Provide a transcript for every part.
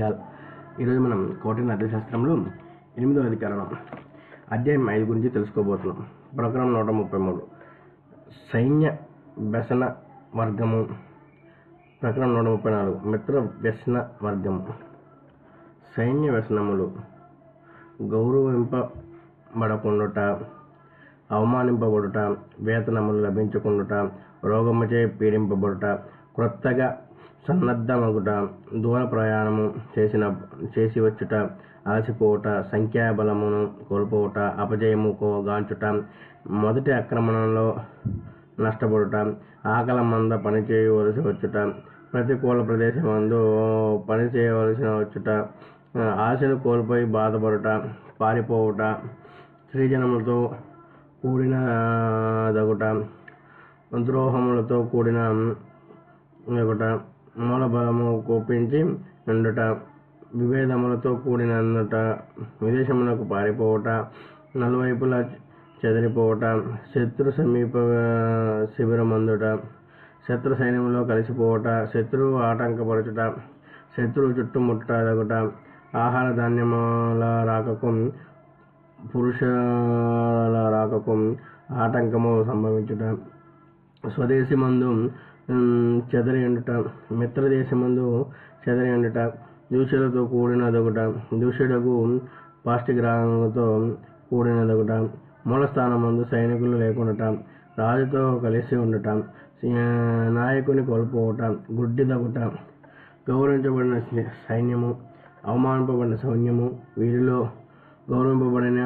గా- ఈరోజు మనం కోటిన అర్థశాస్త్రంలో ఎనిమిదో అధికరణం అధ్యాయం ఐదు గురించి తెలుసుకోబోతున్నాం. ప్రకరణం నూట ముప్పై మూడు. సైన్య వ్యసన వర్గము ప్రకరణం నూట ముప్పై నాలుగు. మిత్ర వ్యసన వర్గము సైన్య వ్యసనములు గౌరవింపబడకుండుట అవమానింపబడుట వేతనములు లభించకుండుట రోగముచే పీడింపబడుట క్రొత్తగా సన్నద్ధమగుట దూర ప్రయాణము చేసిన చేసి వచ్చుట అలసిపోవుట సంఖ్యాబలమును కోల్పోవుట అపజయము గాంచుట మొదటి ఆక్రమణలో నష్టపడుట ఆకల మంద పని చేయవలసి వచ్చుట ప్రతికూల ప్రదేశమందు పని పనిచేయవలసిన వచ్చుట ఆశను కోల్పోయి బాధపడుట పారిపోవుట స్త్రీజనములతో కూడిన దగుట ద్రోహములతో కూడిన ఒకట మూలబలము కోపించి ఉండుట విభేదములతో కూడినందుట విదేశమునకు పారిపోవుట నలువైపులా చెదిరిపోవుట శత్రు సమీప శిబిరమందుట శత్రు సైన్యంలో కలిసిపోవుట శత్రువు ఆటంకపరచుట శత్రువు చుట్టుముట్టుట ఆహార ధాన్యముల రాకకు పురుషుల రాకకు ఆటంకము సంభవించుట. స్వదేశీ మందు చెదరి ఉండుట మిత్రదేశమందు చెదరి ఉండుట దూషులతో కూడినదొకట. దూషుడకు రాగంతో కూడినదొకట. మూలస్థానమందు సైనికులు లేకుండట. రాజుతో కలిసి ఉండట. నాయకుని కోల్పోవట. గుడ్డిదొకట గౌరవించబడిన సైన్యము. అవమానింపబడిన సైన్యము. వీరిలో గౌరవింపబడిన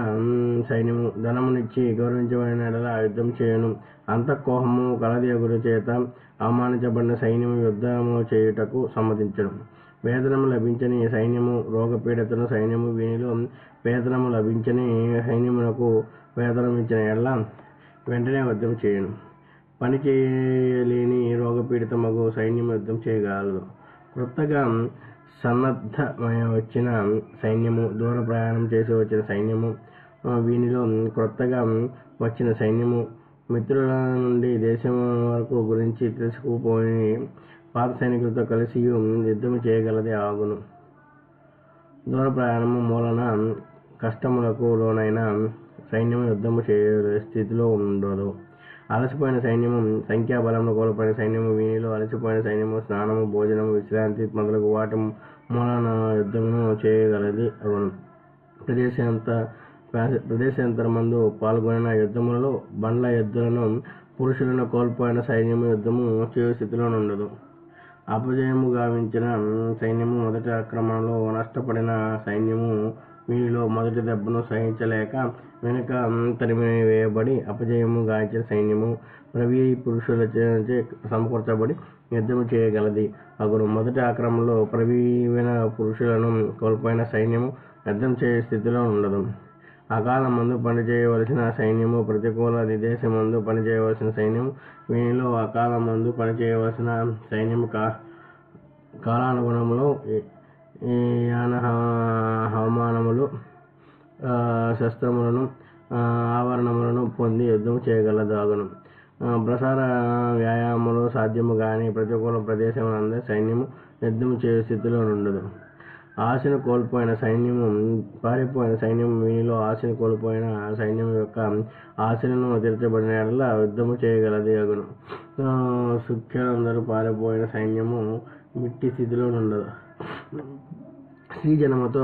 సైన్యము ధనమునిచ్చి గౌరవించబడిన ఎడల యుద్ధం చేయను. అంతఃకోహము కలదేగుడు చేత అవమానించబడిన సైన్యము యుద్ధము చేయుటకు సమ్మతించడం వేతనము లభించని సైన్యము రోగపీడితను సైన్యము వీనిలో వేతనము లభించని సైన్యమునకు వేతనం ఇచ్చిన ఎడల వెంటనే యుద్ధం చేయను. పని చేయలేని రోగపీడితమగు సైన్యం యుద్ధం చేయగలదు. క్రొత్తగా సన్నద్ధమై వచ్చిన సైన్యము దూర ప్రయాణం చేసి వచ్చిన సైన్యము వీనిలో క్రొత్తగా వచ్చిన సైన్యము మిత్రుల నుండి దేశం వరకు గురించి తెలుసుకుపోయి పాత సైనికులతో కలిసి యుద్ధం చేయగలదే ఆగును. దూర ప్రయాణము మూలన కష్టములకు లోనైన సైన్యం యుద్ధము చేయ స్థితిలో ఉండదు. అలసిపోయిన సైన్యము సంఖ్యాబలంలో కోల్పోయిన సైన్యము వీనిలో అలసిపోయిన సైన్యము స్నానము భోజనము విశ్రాంతి మొదలగు వాటి మూలన యుద్ధమును చేయగలది అవును ప్రదేశాంత ప్రదేశాంతరమందు పాల్గొనిన యుద్ధములలో బండ్ల ఎద్దులను పురుషులను కోల్పోయిన సైన్యము యుద్ధము చేయు స్థితిలో ఉండదు అపజయము గావించిన సైన్యము మొదటి ఆక్రమణలో నష్టపడిన సైన్యము మొదటి దెబ్బను సహించలేక వెనుక తరిమివేయబడి అపజయము గాయచే సైన్యము ప్రవీ పురుషుల సమకూర్చబడి యుద్ధము చేయగలది అగును మొదటి ఆక్రమంలో ప్రవీణ పురుషులను కోల్పోయిన సైన్యము యుద్ధం చేయ స్థితిలో ఉండదు అకాల మందు పనిచేయవలసిన సైన్యము ప్రతికూల విదేశమందు పనిచేయవలసిన సైన్యము వీనిలో అకాల మందు పనిచేయవలసిన సైన్యము కా కాలానుగుణములో ఈ- శస్త్రములను ఆవరణములను పొంది యుద్ధం చేయగలదాగను. ప్రసార వ్యాయామములు సాధ్యము కానీ ప్రతికూల ప్రదేశములందరి సైన్యము యుద్ధం చేయు స్థితిలో ఉండదు ఆశను కోల్పోయిన సైన్యము పారిపోయిన సైన్యం వీనిలో ఆశను కోల్పోయిన సైన్యం యొక్క ఆశలను తీర్చబడిన ఎడల యుద్ధము చేయగలది అగును సుఖ్యులందరూ పారిపోయిన సైన్యము మిట్టి స్థితిలో ఉండదు స్త్రీ జనముతో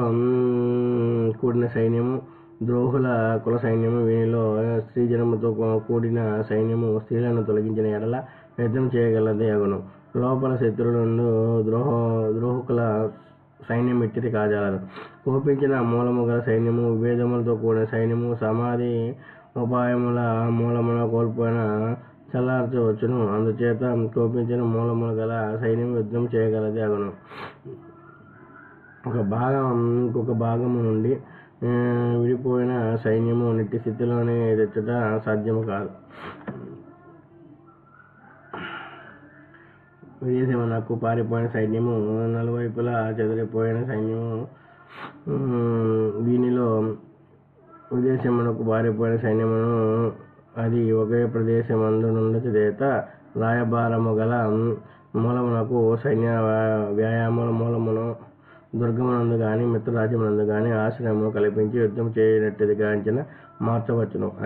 కూడిన సైన్యము ద్రోహుల కుల సైన్యము వీనిలో స్త్రీ జనముతో కూడిన సైన్యము స్త్రీలను తొలగించిన ఎడల యుద్ధం చేయగలదే అగును లోపల శత్రువులను ద్రోహ ద్రోహుకుల సైన్యం ఇట్టిది కాజాలదు. కోపించిన మూలము గల సైన్యము విభేదములతో కూడిన సైన్యము సమాధి ఉపాయముల మూలమున కోల్పోయిన చల్లార్చవచ్చును. అందుచేత కోపించిన మూలముల గల సైన్యం యుద్ధం చేయగలది అగును ఒక భాగం ఇంకొక భాగము నుండి విడిపోయిన సైన్యము నిట్టి స్థితిలోనే తెచ్చుట సాధ్యము కాదు. విదేశమునకు పారిపోయిన సైన్యము నలువైపులా చెదిరిపోయిన సైన్యము దీనిలో విదేశమునకు పారిపోయిన సైన్యమును అది ఒకే ప్రదేశమందు నుండి చేత రాయబారము గల మూలమునకు సైన్య వ్యా- వ్యాయామల మూలమును దుర్గమునందు గాని మిత్రరాజ్యమునందు గాని ఆశ్రయము కల్పించి యుద్ధం చేయనట్టుగా అంచనా మార్చవచ్చును. అని